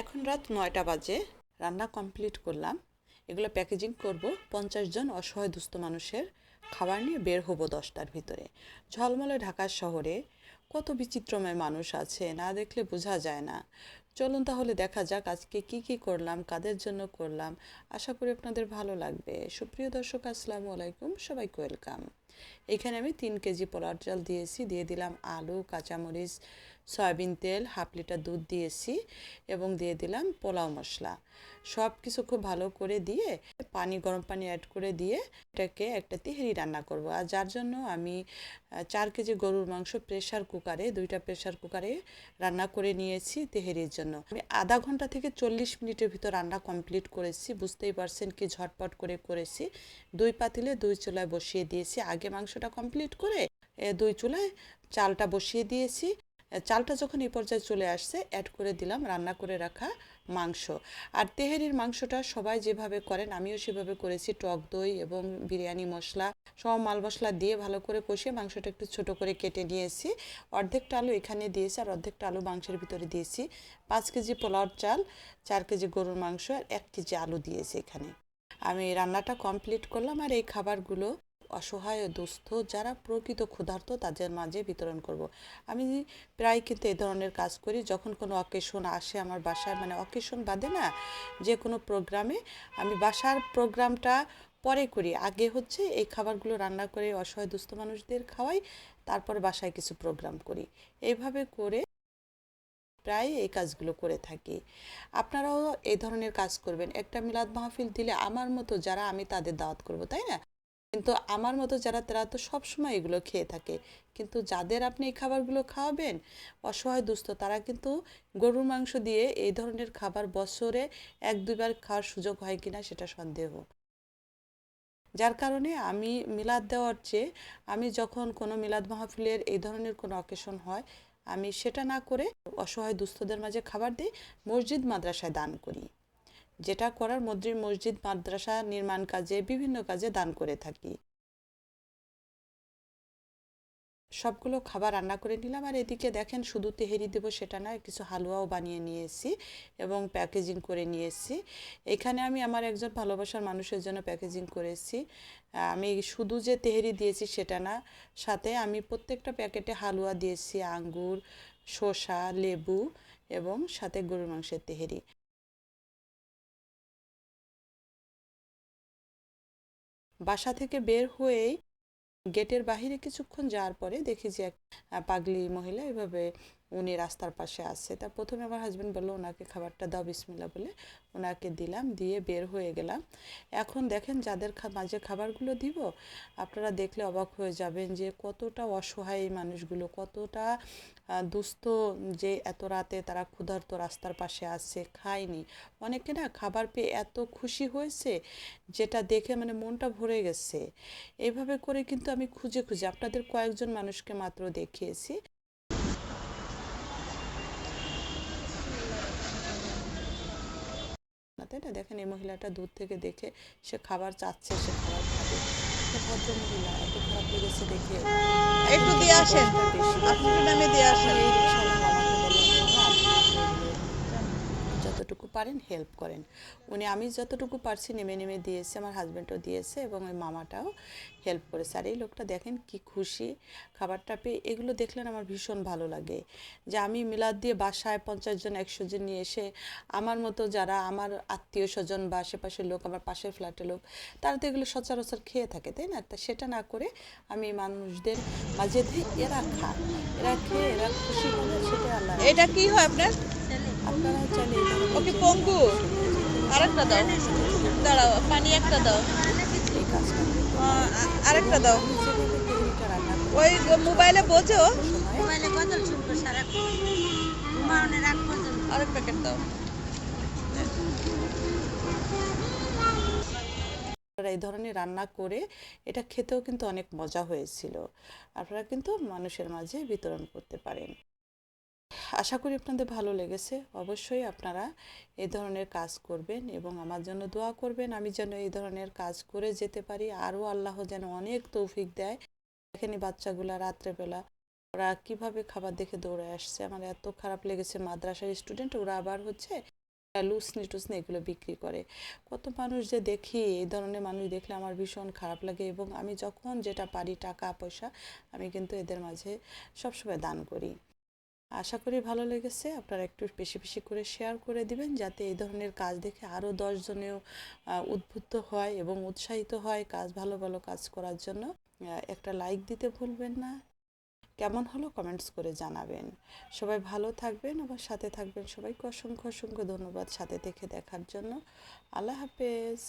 এখন রাত নয়টা বাজে, রান্না কমপ্লিট করলাম। এগুলো প্যাকেজিং করব। পঞ্চাশ জন অসহায় দুস্থ মানুষের খাবার নিয়ে বের হব দশটার ভিতরে। ঝলমলে ঢাকার শহরে কত বিচিত্রময় মানুষ আছে, না দেখলে বোঝা যায় না। চলুন তাহলে দেখা যাক আজকে কি কি করলাম, কাদের জন্য করলাম। আশা করি আপনাদের ভালো লাগবে। সুপ্রিয় দর্শক, আসসালামু আলাইকুম। সবাইকে ওয়েলকাম এখানে আমি তিন কেজি পোলার চাল দিয়েছি, দিয়ে দিলাম আলু, কাঁচামরিচ, সয়াবিন তেল, হাফ লিটার দুধ দিয়েছি এবং দিয়ে দিলাম পোলাও মশলা। সব কিছু খুব ভালো করে দিয়ে পানি, গরম পানি অ্যাড করে দিয়ে এটাকে একটা তিহেরি রান্না করব। আর যার জন্য আমি চার কেজি গরুর মাংস প্রেশার কুকারে দুইটা প্রেশার কুকারে রান্না করে নিয়েছি তেহেরির জন্য। আমি আধা ঘণ্টা থেকে চল্লিশ মিনিটের ভিতর রান্না কমপ্লিট করেছি, বুঝতেই পারছেন কি ঝটপট করে করেছি। দুই পাতিলে দুই চুলায় বসিয়ে দিয়েছি। আগে মাংসটা কমপ্লিট করে দুই চুলায় চালটা বসিয়ে দিয়েছি। চালটা যখন এই পর্যায়ে চলে আসছে অ্যাড করে দিলাম, রান্না করে রাখা মাংস। আর তেহেরির মাংসটা সবাই যেভাবে করেন, আমিও সেভাবে করেছি। টক দই এবং বিরিয়ানি মশলা সব মাল মশলা দিয়ে ভালো করে কষিয়ে মাংসটা একটু ছোট করে কেটে নিয়েছি। অর্ধেকটা আলু এখানে দিয়েছি আর অর্ধেকটা আলু মাংসের ভিতরে দিয়েছি। পাঁচ কেজি পোলাওর চাল, চার কেজি গরুর মাংস আর এক কেজি আলু দিয়েছি এখানে। আমি রান্নাটা কমপ্লিট করলাম আর এই খাবারগুলো অসহায় দুস্থ যারা প্রকৃত ক্ষুধার্ত তাদের মাঝে বিতরণ করব। আমি প্রায় কিন্তু এই ধরনের কাজ করি। যখন কোনো অকেশন আসে আমার বাসায় মানে অকেশন বাদে না, যে কোনো প্রোগ্রামে আমি বাসার প্রোগ্রামটা পরে করি। আগে হচ্ছে এই খাবারগুলো রান্না করে অসহায়, দুস্থ মানুষদের খাওয়াই, তারপর বাসায় কিছু প্রোগ্রাম করি। এইভাবে করে প্রায় এই কাজগুলো করে থাকি। আপনারাও এই ধরনের কাজ করবেন। একটা মিলাদ মাহফিল দিলে আমার মতো যারা, আমি তাদের দাওয়াত করব, তাই না? কিন্তু আমার মতো যারা, তারা তো সব সময় এগুলো খেয়ে থাকে। কিন্তু যাদের আপনি এই খাবারগুলো খাওয়াবেন, অসহায়, দুস্থ, তারা কিন্তু গরুর মাংস দিয়ে এই ধরনের খাবার বছরে এক দুইবার খাওয়ার সুযোগ হয় কিনা সেটা সন্দেহ। যার কারণে আমি মিলাদ দেওয়ার চেয়ে আমি যখন কোনো মিলাদ মাহফিলের এই ধরনের কোনো অকেশন হয়, আমি সেটা না করে অসহায়, দুস্থদের মাঝে খাবার দিই মসজিদ, মাদ্রাসায় দান করি। যেটা করার মধ্যে মসজিদ, মাদ্রাসা, নির্মাণ কাজে, বিভিন্ন কাজে দান করে থাকি। সবগুলো খাবার রান্না করে নিলাম আর এদিকে দেখেন শুধু তেহেরি দেবো সেটা না কিছু হালুয়াও বানিয়ে নিয়েছি এবং প্যাকেজিং করে নিয়েছি। এখানে আমি আমার একজন ভালোবাসার মানুষের জন্য প্যাকেজিং করেছি। আমি শুধু যে তেহেরি দিয়েছি সেটা না, সাথে আমি প্রত্যেকটা প্যাকেটে হালুয়া দিয়েছি, আঙ্গুর, শসা, লেবু এবং সাথে গরুর মাংসের তেহেরি। বাসা থেকে বের হয়েই গেটের বাহিরে কিছুক্ষণ যাওয়ার পরে দেখি যে এক পাগলি মহিলা এভাবে উনি রাস্তার পাশে আসছে তা প্রথমে আমার হাজবেন্ড বলল, ওনাকে খাবারটা দাও বিসমিল্লা বলে ওনাকে দিলাম, দিয়ে বের হয়ে গেলাম। এখন দেখেন যাদের মাঝে খাবারগুলো দিব, আপনারা দেখলে অবাক হয়ে যাবেন যে কতটা অসহায় এই মানুষগুলো, কতটা দুস্থ যে এত রাতে তারা ক্ষুধার্ত রাস্তার পাশে আছে, খায়নি। অনেকে না খাবার পেয়ে এত খুশি হয়েছে, যেটা দেখে মানে মনটা ভরে গেছে। এইভাবে করে কিন্তু আমি খুঁজে খুঁজে আপনাদের কয়েকজন মানুষকে মাত্র দেখিয়েছি। তাই না? দেখেন এই মহিলাটা দূর থেকে দেখে সে খাবার চাচ্ছে, সে খাবার খাবে। একটা ভদ্র এত খারাপ লেগেছে দেখে। একটু দিয়ে আসেন। কষ্টটা আপনি একটু নামে দিয়ে আসেন এই রিক্সাওয়ালা মামাকে বললাম, "মামা, আপনি এগুলো যতটুকু পারেন হেল্প করেন। উনি আমি যতটুকু পারছি নেমে নেমে দিয়েছে আমার হাজব্যান্ডও দিয়েছে এবং ওই মামাটাও হেল্প করেছে। আর এই লোকটা দেখেন কি খুশি খাবারটা পেয়ে এগুলো দেখলে না আমার ভীষণ ভালো লাগে। যে আমি মিলাদ দিয়ে বাসায় পঞ্চাশ জন একশো জন নিয়ে এসে আমার মতো যারা আমার আত্মীয় স্বজন বা আশেপাশের লোক আমার পাশের ফ্ল্যাটের লোক তারা তো এগুলো সচরাচর খেয়ে থাকে তাই না? তা সেটা না করে আমি মানুষদের মাঝে এরা খাক এরা খেয়ে এরা খুশি হবে সেটা আল্লাহ এটা কি হয় আপনার? ওকে পঙ্গু আরেকটা দাও। দাঁড়াও পানি একটা দাও। আরেকটা দাও। ওই মোবাইলে বোঝো। মোবাইলে বদল শুনব সারাক্ষণ ঘুমানোর আগ পর্যন্ত। আরেক প্যাকেট দাও। আপনারা এই ধরনের রান্না করে এটা খেতেও কিন্তু অনেক মজা হয়েছিল। আপনারা কিন্তু মানুষের মাঝে বিতরণ করতে পারেন। আশা করি আপনাদের ভালো লেগেছে। অবশ্যই আপনারা এই ধরনের কাজ করবেন এবং আমার জন্য দোয়া করবেন। আমি যেন এই ধরনের কাজ করে যেতে পারি। আরও আল্লাহ যেন অনেক তৌফিক দেয়। এখানে বাচ্চাগুলা রাত্রেবেলা ওরা কীভাবে খাবার দেখে দৌড়ে আসছে। আমার এত খারাপ লেগেছে মাদ্রাসার স্টুডেন্ট। ওরা আবার হচ্ছে লুসনি টুসনি এগুলো বিক্রি করে। কত মানুষ যে দেখি, এই ধরনের মানুষ দেখলে আমার ভীষণ খারাপ লাগে এবং আমি যখন যেটা পারি টাকা, পয়সা, আমি কিন্তু এদের মাঝে সবসময় দান করি। আশা করি ভালো লেগেছে। আপনারা একটু বেশি বেশি করে শেয়ার করে দিবেন যাতে এই ধরনের কাজ দেখে আরও দশজনেও উদ্বুদ্ধ হয় এবং উৎসাহিত হয় কাজ, ভালো ভালো কাজ করার জন্য। একটা লাইক দিতে ভুলবেন না। কেমন হলো কমেন্টস করে জানাবেন। সবাই ভালো থাকবেন, আবার সাথে থাকবেন সবাইকে অসংখ্য অসংখ্য ধন্যবাদ সাথে থেকে দেখার জন্য। আল্লাহ হাফেজ।